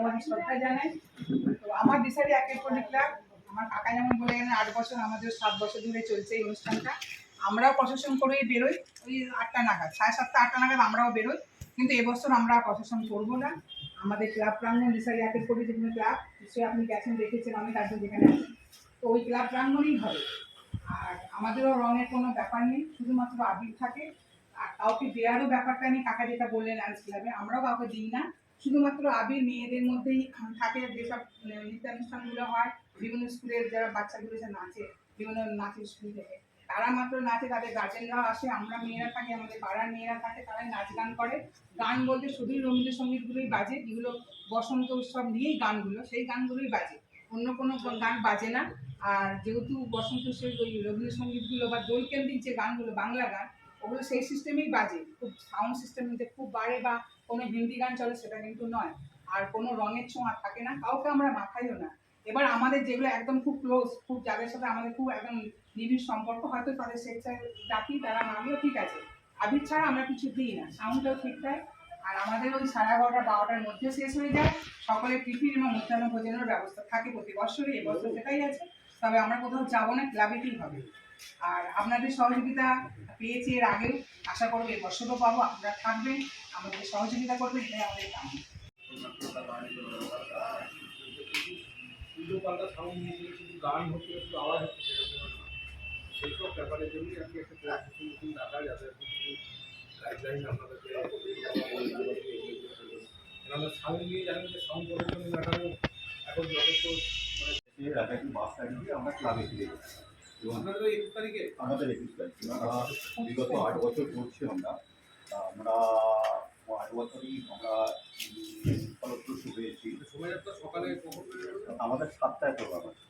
ভালোবাসা শ্রদ্ধা জানাই তো আমার দিশারি একের পল্লী ক্লাব আমার কাকা যেমন বলে গেলেন, আট বছর, আমাদের সাত বছর ধরে চলছে এই অনুষ্ঠানটা। আমরাও প্রশাসন করেই বেরোই। ওই আটটা নাগাদ, সাড়ে সাতটা, আটটা নাগাদ আমরাও বেরোই। কিন্তু এবছর আমরা প্রশাসন করব না। আমাদের ক্লাব প্রাঙ্গণ দিশারি একের পল্লী যেখানে ক্লাব, নিশ্চয়ই আপনি গেছেন, দেখেছেন, অনেক একজন যেখানে আছেন তো ওই ক্লাব প্রাঙ্গণেই হবে। আর আমাদেরও রঙের কোনো ব্যাপার নেই, শুধুমাত্র আবির থাকে। আর কাউকে দেওয়ারও ব্যাপারটা নেই, কাকা যেটা বললেন আর ক্লাবে আমরাও কাউকে দিই না। শুধুমাত্র আবির মেয়েদের মধ্যেই থাকে যেসব নৃত্যানুষ্ঠানগুলো হয়, বিভিন্ন স্কুলের যারা বাচ্চাগুলো যে নাচে, বিভিন্ন নাচের স্কুল থেকে। তারা মাত্র নাচে, তাদের গার্জেনরাও আসে, আমরা মেয়েরা থাকি, আমাদের পাড়ার মেয়েরা থাকে, তারাই নাচ গান করে। গান বলতে শুধুই রবীন্দ্রসঙ্গীতগুলোই বাজে, যেগুলো বসন্ত উৎসব নিয়েই গানগুলো, সেই গানগুলোই বাজে। অন্য কোনো গান বাজে না। আর যেহেতু বসন্ত উৎসবের ওই রবীন্দ্রসঙ্গীতগুলো বা দোল কেন্দ্রিক যে গানগুলো, বাংলা গান ওগুলো সেই সিস্টেমেই বাজে। খুব সাউন্ড সিস্টেম খুব বাড়ে বা কোনো হিন্দি গান চলে সেটা কিন্তু নয়। আর কোনো রঙের ছোঁয়া থাকে না, কাউকে আমরা মাথাইও না। এবার আমাদের যেগুলো একদম খুব ক্লোজ খুব যাদের সাথে আমাদের খুব একদম নিবিড় সম্পর্ক, হয়তো তাদের স্বেচ্ছায় ডাকি তারা মানলেও ঠিক আছে। আবির ছাড়া আমরা কিছু দিই না সাউন্ডটাও ঠিক থাকে আর আমাদের ওই সাড়ে এগারোটা, বারোটার মধ্যে শেষ হয়ে যায়। সকলে টিফিন এবং মধ্যাহ্ন ভোজনের ব্যবস্থা থাকে প্রতি বছরই, এবছর সেটাই আছে। তবে আমরা কোথাও যাব না ক্লাবেতেই হবে? আর আপনাদের সহযোগিতা পেয়েছি এর আগেও। আশা করব এবছরও পাবো আপনারা থাকবেন আমাদের সহযোগিতা করবেন এটাই আমাদের গান হচ্ছে আওয়াজ হচ্ছে ব্যাপারের জন্যই আর একটা প্রশাসন নতুন ডাকা যাতে গাইডলাইন আপনাদেরকে কেননা সাউন্ড নিয়ে জানেন যে সাউন্ড প্রশাসন এখন যথেষ্ট মানে বাস দিয়ে আমরা ক্লাবে ফিরে গেছি আমাদের একুশ তারিখ। আমরা বিগত আট বছর করছি আমরা। আমরা আট বছরই আমরা ফলপ্রসূ হয়েছি। সকালে আমাদের সাতটায় প্রোগ্রাম আছে।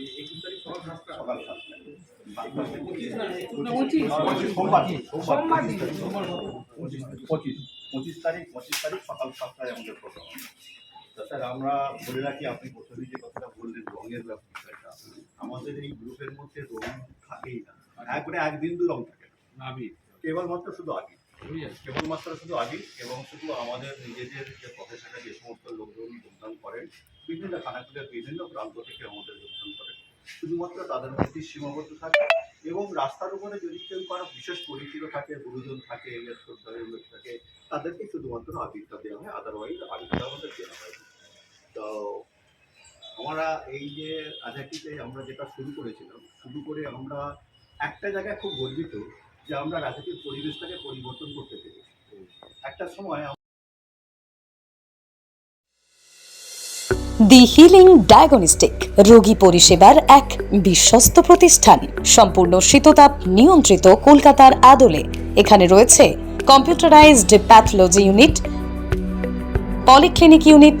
এই একুশ তারিখ সকাল সাতটায়। পঁচিশ তারিখ। পঁচিশ তারিখ সকাল সাতটায় আমাদের প্রোগ্রাম স্যার আমরা বলে রাখি আপনি প্রথমেই যে কথাটা বললেন রঙের বিষয়টা আমাদের এই গ্রুপের মধ্যে রং থাকেই না। একবারে এক বিন্দু রং থাকে না। নাবি কেবলমাত্র শুধু যাচ্ছে কেবলমাত্র শুধু আগে এবং শুধু আমাদের নিজেদের যে প্রফেশনে যে সমস্ত লোকজন যোগদান করেন বিভিন্ন খানাকুলের বিভিন্ন প্রান্ত থেকে আমাদের যোগদান করেন শুধুমাত্র তাদের মধ্যেই সীমাবদ্ধ থাকে এবং রাস্তার উপরে যদি কেউ কারও বিশেষ পরিচিত থাকে গুরুজন থাকে লোক থাকে তাদেরকে শুধুমাত্র আবিরটা দেওয়া হয় আদারওয়াইজ আবিরটা আমাদের দেওয়া হয় আমরা এই যে রাজাটিতে আমরা যেটা শুরু করেছিলাম, শুরু করে আমরা একটা জায়গায় খুব গর্বিত যে আমরা রাজনীতির পরিবেশটাকে পরিবর্তন করতে পেরেছি। একটা সময় দি হিলিং ডায়াগনস্টিক রোগী পরিষেবার এক বিশ্বস্ত প্রতিষ্ঠান, সম্পূর্ণ শীততাপ নিয়ন্ত্রিত কলকাতার আদলে। এখানে রয়েছে computerised pathology unit polyclinic unit